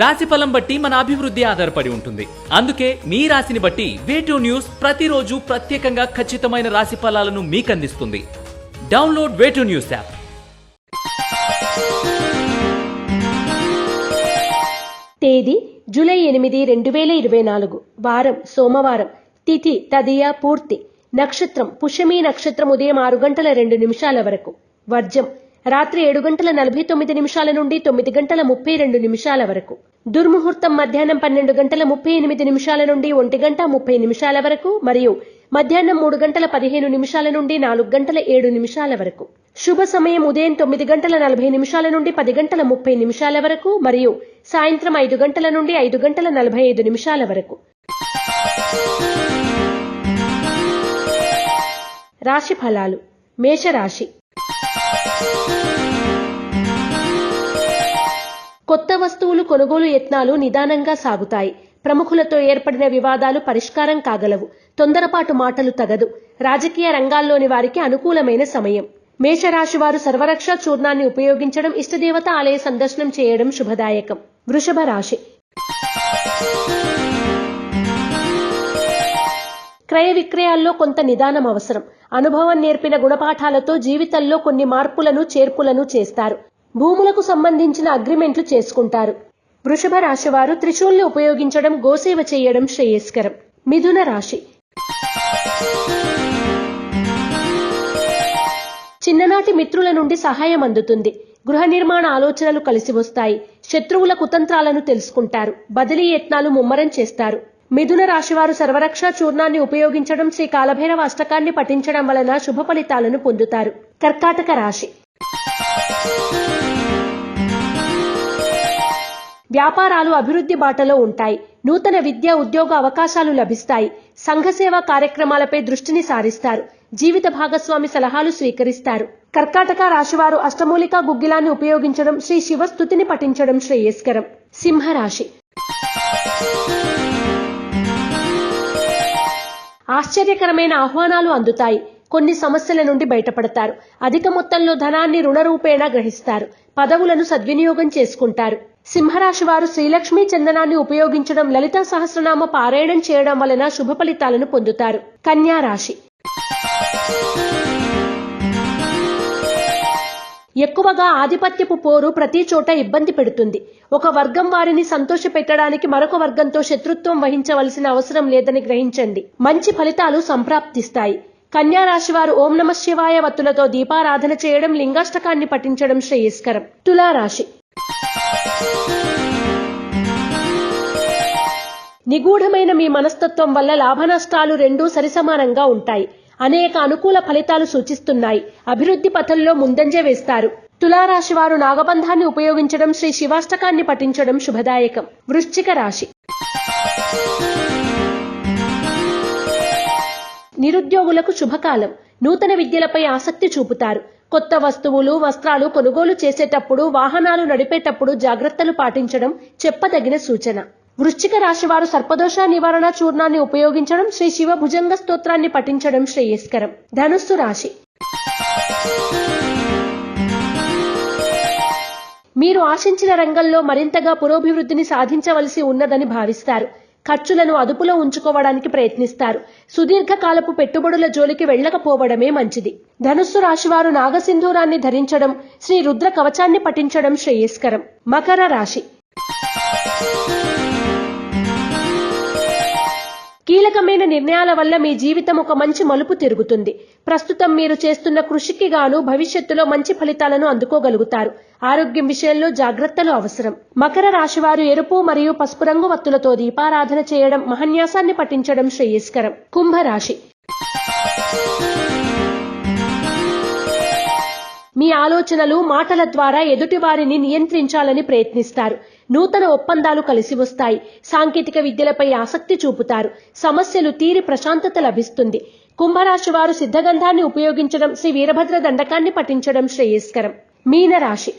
రాశి ఫలం బట్టి మన అభివృద్ధి ఆధారపడి ఉంటుంది. అందుకే మీ రాశిని బట్టి వేటూ న్యూస్ ప్రతిరోజు ప్రత్యేకంగా ఖచ్చితమైన రాశి ఫలాలను మీకు అందిస్తుంది డౌన్లోడ్ వేటూ న్యూస్ యాప్ తేదీ జూలై ఎనిమిది రెండు వేల ఇరవై నాలుగు. వారం సోమవారం. తిథి తదియ పూర్తి. నక్షత్రం పుష్యమి నక్షత్రం ఉదయం ఆరు గంటల రెండు నిమిషాల వరకు. వర్జం రాత్రి ఏడు గంటల నలభై తొమ్మిది నిమిషాల నుండి తొమ్మిది గంటల ముప్పై రెండు నిమిషాల వరకు. దుర్ముహూర్తం మధ్యాహ్నం పన్నెండు గంటల ముప్పై ఎనిమిది నిమిషాల నుండి ఒంటి గంట ముప్పై నిమిషాల వరకు మరియు మధ్యాహ్నం మూడు గంటల పదిహేను నిమిషాల నుండి నాలుగు గంటల ఏడు నిమిషాల వరకు. శుభ సమయం ఉదయం తొమ్మిది గంటల నలభై నిమిషాల నుండి పది గంటల ముప్పై నిమిషాల వరకు మరియు సాయంత్రం ఐదు గంటల నుండి ఐదు గంటల నలభై ఐదు నిమిషాల వరకు. రాశి ఫలాలు. మేషరాశి. కొత్త వస్తువులు కొనుగోలు యత్నాలు నిదానంగా సాగుతాయి. ప్రముఖులతో ఏర్పడిన వివాదాలు పరిష్కారం కాగలవు. తొందరపాటు మాటలు తగదు. రాజకీయ రంగాల్లోని వారికి అనుకూలమైన సమయం. మేషరాశి వారు సర్వరక్ష చూర్ణాన్ని ఉపయోగించడం ఇష్టదేవత ఆలయ సందర్శనం చేయడం శుభదాయకం. వృషభ రాశి క్రయ విక్రయాల్లో కొంత నిదానం అవసరం. అనుభవం నేర్పిన గుణపాఠాలతో జీవితంలో కొన్ని మార్పులను చేర్పులను చేస్తారు. భూములకు సంబంధించిన అగ్రిమెంట్లు చేసుకుంటారు. వృషభ రాశి వారు త్రిశూల్ని ఉపయోగించడం గోసేవ చేయడం శ్రేయస్కరం. మిథున రాశి. చిన్ననాటి మిత్రుల నుండి సహాయం అందుతుంది. గృహ నిర్మాణ ఆలోచనలు కలిసి వస్తాయి. శత్రువుల కుతంత్రాలను తెలుసుకుంటారు. బదిలీ యత్నాలు ముమ్మరం చేస్తారు. మిథున రాశివారు సర్వరక్ష చూర్ణాన్ని ఉపయోగించడం శ్రీ కాలభైరవ అష్టకాన్ని పఠించడం వలన శుభ ఫలితాలను పొందుతారు. కర్కాటక రాశి. వ్యాపారాలు అభివృద్ధి బాటలో ఉంటాయి. నూతన విద్య ఉద్యోగ అవకాశాలు లభిస్తాయి. సంఘసేవ కార్యక్రమాలపై దృష్టిని సారిస్తారు. జీవిత భాగస్వామి సలహాలు స్వీకరిస్తారు. కర్కాటక రాశివారు అష్టమూలికా గుగ్గిలాన్ని ఉపయోగించడం శ్రీ శివస్థుతిని పఠించడం శ్రేయస్కరం. సింహరాశి. ఆశ్చర్యకరమైన ఆహ్వానాలు అందుతాయి. కొన్ని సమస్యల నుండి బయటపడతారు. అధిక మొత్తంలో ధనాన్ని రుణరూపేణా గ్రహిస్తారు. పదవులను సద్వినియోగం చేసుకుంటారు. సింహరాశి వారు శ్రీలక్ష్మీ చందనాన్ని ఉపయోగించడం లలిత సహస్రనామ పారాయణం చేయడం వలన శుభ ఫలితాలను పొందుతారు. కన్యా రాశి ఎక్కువగా ఆధిపత్యపు పోరు ప్రతి చోట ఇబ్బంది పెడుతుంది. ఒక వర్గం వారిని సంతోష పెట్టడానికి మరొక వర్గంతో శత్రుత్వం వహించవలసిన అవసరం లేదని గ్రహించండి. మంచి ఫలితాలు సంప్రాప్తిస్తాయి. కన్యా రాశి వారు ఓం నమ శివాయ వత్తులతో దీపారాధన చేయడం లింగాష్టకాన్ని పఠించడం శ్రేయస్కరం. తులారాశి నిగూఢమైన మీ మనస్తత్వం వల్ల లాభనష్టాలు రెండూ సరిసమానంగా ఉంటాయి. అనేక అనుకూల ఫలితాలు సూచిస్తున్నాయి. అభివృద్ధి పథంలో ముందంజ వేస్తారు. తులారాశి వారు నాగబంధాన్ని ఉపయోగించడం శ్రీ శివాష్టకాన్ని పఠించడం శుభదాయకం. వృశ్చిక రాశి. నిరుద్యోగులకు శుభకాలం. నూతన విద్యలపై ఆసక్తి చూపుతారు. కొత్త వస్తువులు వస్త్రాలు కొనుగోలు చేసేటప్పుడు వాహనాలు నడిపేటప్పుడు జాగ్రత్తలు పాటించడం చెప్పదగిన సూచన. వృశ్చిక రాశి వారు సర్పదోష నివారణ చూర్ణాన్ని ఉపయోగించడం శ్రీ శివ భుజంగ స్తోత్రాన్ని పఠించడం శ్రేయస్కరం. ధనుస్సు రాశి. మీరు ఆశించిన రంగంలో మరింతగా పురోభివృద్ధిని సాధించవలసి ఉన్నదని భావిస్తారు. ఖర్చులను అదుపులో ఉంచుకోవడానికి ప్రయత్నిస్తారు. సుదీర్ఘకాలపు పెట్టుబడుల జోలికి వెళ్ళకపోవడమే మంచిది. ధనుస్సు రాశివారు నాగసింధూరాన్ని ధరించడం శ్రీ రుద్ర కవచాన్ని పఠించడం శ్రేయస్కరం. మకర రాశి. నిర్ణయాల వల్ల మీ జీవితం ఒక మంచి మలుపు తిరుగుతుంది. ప్రస్తుతం మీరు చేస్తున్న కృషికి గాను భవిష్యత్తులో మంచి ఫలితాలను అందుకోగలుగుతారు. ఆరోగ్యం విషయంలో జాగ్రత్తలు అవసరం. మకర రాశివారు ఎరుపు మరియు పసుపు రంగు వత్తులతో దీపారాధన చేయడం మహన్యాసాన్ని పఠించడం శ్రేయస్కరం. కుంభరాశి. మీ ఆలోచనలు మాటల ద్వారా ఎదుటివారిని నియంత్రించాలని ప్రయత్నిస్తారు. నూతన ఒప్పందాలు కలిసి వస్తాయి. సాంకేతిక విద్యలపై ఆసక్తి చూపుతారు. సమస్యలు తీరి ప్రశాంతత లభిస్తుంది. కుంభరాశి వారు సిద్ధగంధాన్ని ఉపయోగించడం శ్రీ వీరభద్ర దండకాన్ని పఠించడం శ్రేయస్కరం. మీనరాశి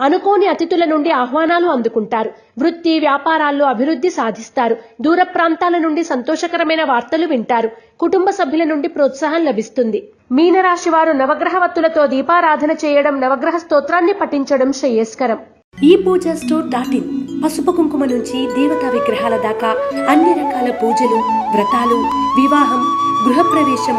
అనుకోని అతిథుల నుండి ఆహ్వానాలు అందుకుంటారు. వృత్తి వ్యాపారాల్లో అభివృద్ధి సాధిస్తారు. దూర ప్రాంతాల నుండి సంతోషకరమైన వార్తలు వింటారు. కుటుంబ సభ్యుల నుండి ప్రోత్సాహం లభిస్తుంది. మీనరాశి వారు నవగ్రహవత్తులతో దీపారాధన చేయడం నవగ్రహ స్తోత్రాన్ని పఠించడం శ్రేయస్కరం. ఈ పూజ స్టోర్ డాట్ ఇన్ పసుపు కుంకుమ నుంచి దేవతా విగ్రహాల దాకా అన్ని రకాల పూజలు వ్రతాలు వివాహం గృహప్రవేశం